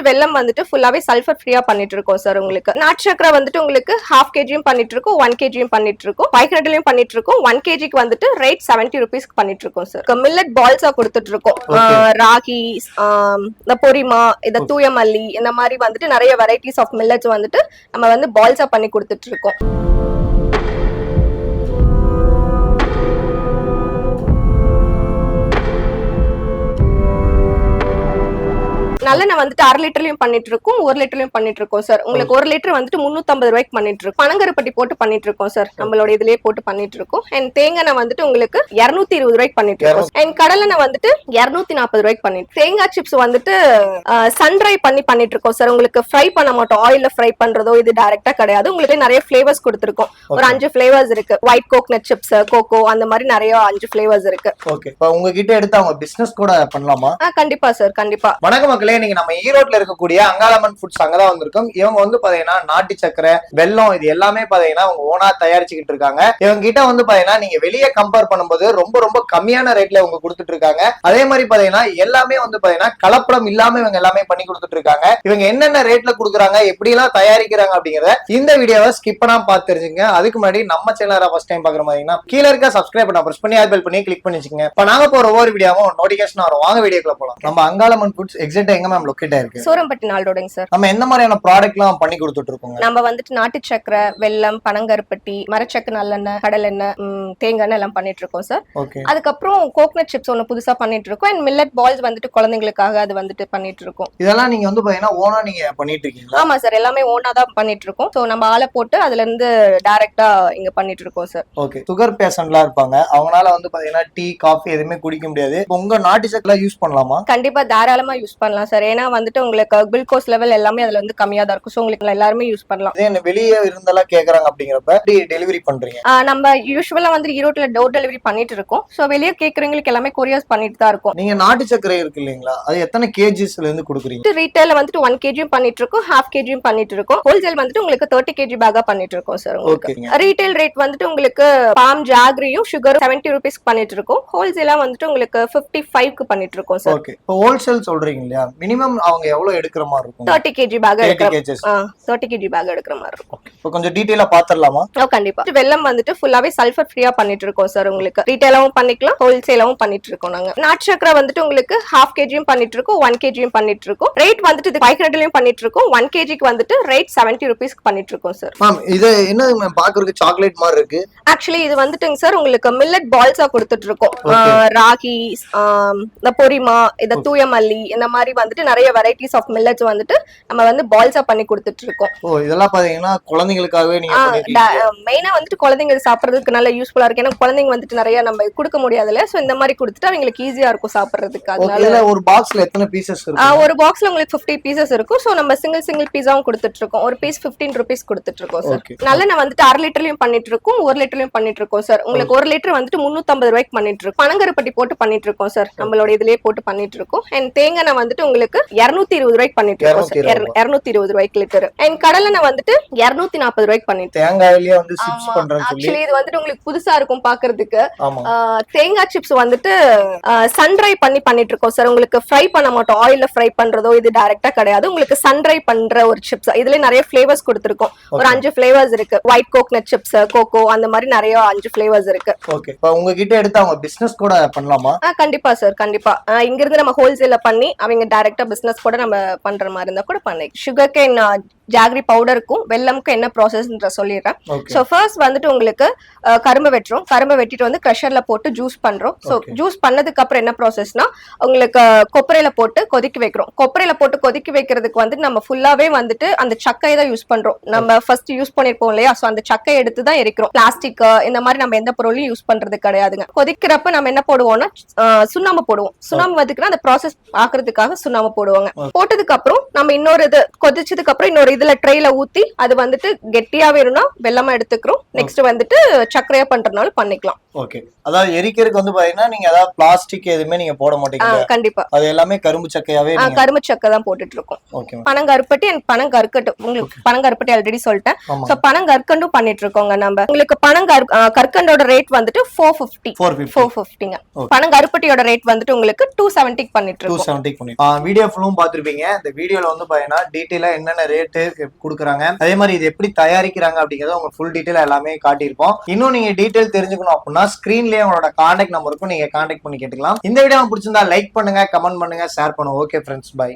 வெல்லம் வந்துட்டு ஃபுல்லாவே சல்ஃபர் ஃப்ரீயா பண்ணிட்டு இருக்கோம் சார் உங்களுக்கு. நாட்டு சக்கரை வந்துட்டு உங்களுக்கு ஹாஃப் கேஜியும் பண்ணிட்டு இருக்கோம் ஒன் கேஜியும் பண்ணிட்டு இருக்கோம் பைக் நட்டுலயும் பண்ணிட்டு இருக்கோம் ஒன் கேஜிக்கு வந்துட்டு ரேட் செவன்டி ருபீஸ்க்கு பண்ணிட்டு இருக்கோம் சார் மில்லட் பால்ஸா கொடுத்துட்டு இருக்கோம் ராகி இந்த பொரிமா இந்த தூய மல்லி இந்த மாதிரி வந்துட்டு நிறைய வெரைட்டிஸ் ஆஃப் மில்லட்ஸ் வந்துட்டு நம்ம வந்து பால்ஸா பண்ணி கொடுத்துட்டு இருக்கோம் நல்லெண்ணெய் வந்துட்டு அரை லிட்டர்லயும் பண்ணிட்டு இருக்கோம் ஒரு லிட்டர்லயும் பண்ணிட்டு இருக்கோம் சார் உங்களுக்கு ஒரு லிட்டர் வந்துட்டு முன்னூத்தம்பது ரூபாய்க்கு பண்ணிட்டு இருக்கோம். பனங்கருப்பட்டி போட்டு பண்ணிட்டு இருக்கோம் சார் நம்மளோட இதுலயே போட்டு பண்ணிட்டு இருக்கோம். அண்ட் தேங்காய் வந்துட்டு உங்களுக்கு இருநூத்தி இருபது ரூபாய்க்கு பண்ணிட்டு இருக்கோம். அண்ட் கடலெண்ணெய் வந்துட்டு இருநூத்தி நாற்பது ரூபாய்க்கு பண்ணிட்டு தேங்காய் சிப்ஸ் வந்துட்டு சன் ட்ரை பண்ணி பண்ணிட்டு இருக்கோம் சார் உங்களுக்கு ஃப்ரை பண்ண மாட்டோம். ஆயில்ல ஃப்ரை பண்றதோ இது டைரக்டா கிடையாது. உங்களுக்கு நிறைய ஃபிளேவர்ஸ் கொடுத்துருக்கோம். ஒரு அஞ்சு ஃபிளேவர்ஸ் இருக்கு. ஒயிட் கோக்னட் சிப்ஸ் கோகோ அந்த மாதிரி நிறைய அஞ்சு ஃபிளேவர்ஸ் இருக்கு. ஓகே இப்போ உங்ககிட்ட எடுத்து அவங்க பிசினஸ் கூட பண்ணலாமா? கண்டிப்பா சார் கண்டிப்பா. வணக்கம் மக்களே. இன்னைக்கு நம்ம ஈரோட்ல இருக்கக்கூடிய அங்காளம்மன் ஃபுட்ஸ் அங்கதான் வந்திருக்கோம். இவங்க வந்து பாத்தீங்கன்னா நாட்டு சக்கரை வெல்லம் இது எல்லாமே பாத்தீங்கன்னா அவங்க ஓனா தயாரிச்சுக்கிட்டு இருக்காங்க. இவங்க கிட்ட வந்து பாத்தீங்கன்னா நீங்க வெளியே கம்பேர் பண்ணும்போது ரொம்ப ரொம்ப கம்மியான ரேட்ல இவங்க கொடுத்துட்டு இருக்காங்க. அதே மாதிரி பாத்தீங்கன்னா எல்லாமே வந்து பாத்தீங்கன்னா கலப்படம் இல்லாம இவங்க எல்லாமே பண்ணி கொடுத்துட்டு இருக்காங்க. இவங்க என்னென்ன ரேட்ல கொடுக்குறாங்க எப்படி எல்லாம் தயாரிக்கிறாங்க அப்படிங்கறத இந்த வீடியோவை ஸ்கிப் பண்ணாம பார்த்து தெரிஞ்சுங்க அதுக்கு முன்னாடி நம்ம சேனலை ஃபர்ஸ்ட் டைம் பாக்குற மாதிரிங்கன்னா கீழே இருக்க சப்ஸ்கிரைப் பண்ண பிரஸ் பண்ணி ஆல் பண்ணி கிளிக் பண்ணி வச்சுக்கோங்க இப்ப நாங்க போற ஒவ்வொரு வீடியோவும் நோட்டிபிகேஷன் வரும். வாங்க வீடியோக்குள்ள போலாம். நம்ம அங்காளம்மன் ஃபுட்ஸ் எக்ஸாக்டா எங்க மேம் லொக்கேட் ஆயிருக்கு? சூரம்பட்டி நாளோடங்க சார் நம்ம எந்த மாதிரியான ப்ராடக்ட் எல்லாம் பண்ணி கொடுத்துட்டு இருக்கோங்க? நம்ம வந்துட்டு நாட்டு சக்கரை வெல்லம் பனங்கருப்பட்டி மரச்சக்கு நல்லெண்ணெய் கடலெண்ணெய் தேங்காய் எண்ணெய் எல்லாம் பண்ணிட்டு இருக்கோம் சார் அதுக்கப்புறம் கோகனட் சிப்ஸ் ஒன்று புதுசா பண்ணிட்டு இருக்கோம். அண்ட் மில்லட் பால்ஸ் வந்துட்டு குழந்தைங்களுக்காக அது வந்துட்டு பண்ணிட்டு இருக்கோம். இதெல்லாம் நீங்க வந்து பாத்தீங்கன்னா ஓனா நீங்க பண்ணிட்டு இருக்கீங்களா? ஆமா சார் எல்லாமே ஓனா தான் பண்ணிட்டு இருக்கோம். ஸோ நம்ம ஆளை போட்டு அதுல இருந்து டைரக்டா இங்க பண்ணிட்டு இருக்கோம் சார் ஓகே சுகர் பேஷண்ட்லாம் இருப்பாங்க. அவங்களால வந்து பாத்தீங்கன்னா டீ காஃபி எதுவுமே குடிக்க முடியாது. உங்க நாட்டு சக்கரை யூஸ் பண்ணலாமா? கண்டிப்பா தாராளமா யூஸ் பண்ணலாம் சார். ஏன்னா வந்துட்டு உங்களுக்கு குளுக்கோஸ் லெவல் எல்லாமே அதுல வந்து கம்மியா தான் இருக்கும். ஸோ உங்களுக்கு எல்லாருமே யூஸ் பண்ணலாம். வெளியே இருந்தெல்லாம் கேக்குறாங்க அப்படிங்கிறப்ப டெலிவரி பண்றீங்க? நம்ம யூஸ்வலா வந்து ஈரோட்ல டோர் டெலிவரி பண்ணிட்டு இருக்கோம். ஸோ வெளியே கேட்கறவங்களுக்கு எல்லாமே கொரியர்ஸ் பண்ணிட்டு தான் இருக்கோம். நீங்க நாட்டு சக்கரை இருக்கு இல்லைங்களா? அது எத்தனை கேஜிஸ்ல இருந்து கொடுக்குறீங்க? ரீட்டைல வந்துட்டு ஒன் கேஜியும் பண்ணிட்டு இருக்கோம். ஹாஃப் கேஜியும் பண்ணிட்டு இருக்கோம். ஹோல்சேல் வந்துட்டு உங்களுக்கு தேர்ட்டி கேஜி பேக்கா பண்ணிட்டு இருக்கோம் சார் உங்களுக்கு. ரீட்டைல் ரேட் வந்துட்டு உங்களுக்கு பாம் ஜாக்ரியும் சுகர் செவன்டி ருபீஸ்க்கு பண்ணிட்டு இருக்கோம். ஹோல்சேலா வந்துட்டு உங்களுக்கு ஃபிஃப்டி ஃபைவ்க்கு பண்ணிட்டு இருக்கோம் சார் ஓகே இப்போ ஹோல்சேல் சொல்றீங்க இல்லையா? மினிமம் அவங்க எவ்வளவு எடுக்கிற மாதிரி இருக்கும்? Thirty KG bag thirty KG bag எடுக்கிற மாதிரி இருக்கும். இப்போ கொஞ்சம் டீட்டெயிலா பாத்துடலாமா ஓ கண்டிப்பா. வெல்லம் வந்துட்டு ஃபுல்லாவே சல்ஃபர் ஃப்ரீயா பண்ணிட்டு இருக்கோம் சார் உங்களுக்கு. ரீட்டைலாவும் பண்ணிக்கலாம் ஹோல்சேலாவும் பண்ணிட்டு இருக்கோம் நாங்க. நாட்டு சக்கரை வந்துட்டு உங்களுக்கு ஹாஃப் கேஜியும் பண்ணிட்டு இருக்கோம் ஒன் கேஜியும் பண்ணிட்டு இருக்கோம். ரேட் வந்துட்டு இது பைக் நட்டுலயும் பண்ணிட்டு இருக்கோம் ஒன் கேஜிக்கு வந்துட்டு ரேட் செவன்டி ருபீஸ்க்கு பண்ணிட்டு இருக்கோம் சார் மேம் இது என்ன மேம் பாக்குறதுக்கு சாக்லேட் மாதிரி இருக்கு? ஆக்சுவலி இது வந்துட்டுங்க சார் உங்களுக்கு மில்லட் பால்ஸா கொடுத்துட்டு இருக்கோம். ராகி இந்த பொரிமா இந்த தூய மல்லி இந்த மாதிரி வந்துட்டு நிறைய வெரைட்டிஸ் ஆஃப் மில்லட்ஸ் வந்துட்டு நம்ம வந்து பால்ஸா பண்ணி கொடுத்துட்டு இருக்கோம் ஓ இதெல்லாம் பாத்தீங்கன்னா குழந்தைங்களுக்காகவே நீங்க மெயினா வந்துட்டு குழந்தைங்க சாப்பிடுறதுக்கு நல்ல யூஸ்ஃபுல்லா இருக்கு. ஏன்னா குழந்தைங்க வந்துட்டு நிறைய நம்ம கொடுக்க முடியாதுல்ல. சோ இந்த மாதிரி கொடுத்துட்டு அவங்களுக்கு ஈஸியா இருக்கும் சாப்பிடுறதுக்கு. அதனால ஒரு பாக்ஸ்ல எத்தனை பீசஸ் ஆ, இருக்கு ஒரு பாக்ஸ்ல உங்களுக்கு 50 பீசஸ் இருக்கும். சோ நம்ம சிங்கிள் சிங்கிள் பீஸாவும் கொடுத்துட்டு இருக்கோம் ஒரு பீஸ் 15 ருபீஸ் கொடுத்துட்டு இருக்கோம் சார் நல்லெண்ணெய் வந்துட்டு அரை லிட்டர்லயும் பண்ணிட்டு இருக்கோம் ஒரு லிட்டர்லயும் பண்ணிட்டு இருக்கோம் சார் உங்களுக்கு ஒரு லிட்டர் வந்துட்டு முன்னூத்தம்பது ரூபாய்க்கு பண்ணிட்டு இருக்கோம் பனங்கருப்பட்டி போட்டு பண்ணிட்டு இருக்கோம் சார் நம்மளோட இதுலயே போட்டு பண்ணிட்டு இருக்கோம் அண்ட் தேங்காய் வந்துட்டு உங்களுக்கு இருநூத்தி இருபது ரூபாய்க்கு பண்ணிட்டு இருக்கோம் சார் 220 இருநூத்தி இருபது ரூபாய்க்கு லிட்டர் அண்ட் கடலெண்ணெய் வந்துட்டு இருநூத்தி நாற்பது ரூபாய்க்கு பண்ணிட்டு தேங்காயிலேயே வந்து சிப்ஸ் சொல்லி. ஆக்சுவலி இது வந்துட்டு உங்களுக்கு புதுசா இருக்கும் பாக்குறதுக்கு. தேங்காய் சிப்ஸ் வந்துட்டு சன் ட்ரை பண்ணி பண்ணிட்டு இருக்கோம் சார் உங்களுக்கு ஃப்ரை பண்ண மாட்டோம். ஆயில்ல ஃப்ரை பண்றதோ இது டைரக்டா கிடையாது. உங்களுக்கு சன் ட்ரை பண்ற ஒரு சிப்ஸ் இதுல நிறைய ஃபிளேவர்ஸ் கொடுத்துருக்கோம். ஒரு. அஞ்சு ஃபிளேவர்ஸ் இருக்கு. ஒயிட் கோக்னட் சிப்ஸ் கோகோ அந்த மாதிரி நிறைய அஞ்சு ஃபிளேவர்ஸ் இருக்கு. ஓகே இப்போ உங்ககிட்ட எடுத்து அவங்க பிசினஸ் கூட பண்ணலாமா? கண்டிப்பா சார் கண்டிப்பா. இங்க இருந்து நம்ம ஹோல்சேல பண்ணி அவங்க டைரக்டா பிசினஸ் கூட நம்ம பண்ற மாதிரி இருந்தா கூட பண்ணி. சுகர் கேன் ஜாகரி பவுடருக்கும் வெல்லமுக்கும் என்ன ப்ராசஸ்ன்ற சொல்லிடுறேன். ஸோ ஃபர்ஸ்ட் வந்துட்டு உங்களுக்கு கரும்பு வெட்டுறோம். கரும்பு வெட்டிட்டு வந்து க்ரஷர்ல போட்டு ஜூஸ் பண்றோம். ஸோ. ஜூஸ் பண்ணதுக்கு அப்புறம் என்ன ப்ராசஸ்னா உங்களுக்கு கொப்பரையில போட்டு கொதிக்க வைக்கிறோம். கொப்பரையில போட்டு கொதிக்க வைக்கிறதுக்கு வந்துட்டு நம்ம ஃபுல்லாவே வந்துட்டு அந்த சக்கையை தான் யூஸ் பண்றோம். நம்ம ஃபர்ஸ்ட் யூஸ் பண்ணிருப்போம் இல்லையா? ஸோ அந்த சக்கையை எடுத்து தான் எரிக்கிறோம். பிளாஸ்டிக் இந்த மாதிரி நம்ம எந்த பொருளையும் யூஸ் பண்றது கிடையாதுங்க. கொதிக்கிறப்ப நம்ம என்ன போடுவோம்னா சுண்ணாம்பு போடுவோம். சுண்ணாம்பு வந்துக்குன்னா அந்த ப்ராசஸ் பாக்குறதுக்காக சுண்ணாம்பு போடுவாங்க. Okay. போட்டதுக்கு அப்புறம் நம்ம இன்னொரு இது கொதிச்சதுக்கு அப்புறம் இன்னொரு இதுல ட்ரெயில ஊத்தி அது வந்துட்டு கெட்டியா வேணும்னா வெள்ளமா எடுத்துக்கிறோம். நெக்ஸ்ட் வந்துட்டு சர்க்கரையா பண்றதுனால பண்ணிக்கலாம். ஓகே. அதாவது எரிக்கிறதுக்கு வந்து பாத்தீங்கன்னா நீங்க அதாவது பிளாஸ்டிக் எதுவுமே நீங்க போட மாட்டீங்க. கண்டிப்பா. அது எல்லாமே கரும்பு சக்கையாவே கரும்பு சக்கை தான் போட்டுட்டு இருக்கோம் ஓகே பனங்கருப்பட்டி அண்ட் பனங்கற்கட்டு உங்களுக்கு பனங்கருப்பட்டி ஆல்ரெடி சொல்லிட்டேன். சோ பனங்கற்கண்டும் பண்ணிட்டு இருக்கோங்க நம்ம. உங்களுக்கு பனங்கற் கற்கண்டோட ரேட் வந்துட்டு four fifty four fifty four ஃபிஃப்டிங்க. பனங்கருப்பட்டியோட ரேட் வந்துட்டு உங்களுக்கு டூ செவன்ட்டிக்கு பண்ணிட்டு இருக்கோம் வீடியோ ஃபுல்லும் பார்த்துருப்பீங்க. இந்த வீடியோல வந்து பாத்தீங்கன்னா டீட்டெயிலா என்னென்ன ரேட்டு கொடுக்குறாங்க. அதே மாதிரி இது எப்படி தயாரிக்கிறாங்க அப்படிங்கறத உங்க ஃபுல் டீட்டெயில் எல்லாமே காட்டியிருப்போம். இன்னும் நீங்க டீட்டெயில் தெரிஞ்சுக்கணும் அப்படின்னா ஸ்கிரீன்லயே உங்களோட கான்டாக்ட் நம்பருக்கும் நீங்க கான்டாக்ட் பண்ணி கேட்டுக்கலாம். இந்த வீடியோ பிடிச்சிருந்தா லைக் பண்ணுங்க கமெண்ட் பண்ணுங்க ஷேர் பண்ணுங்க. Okay friends by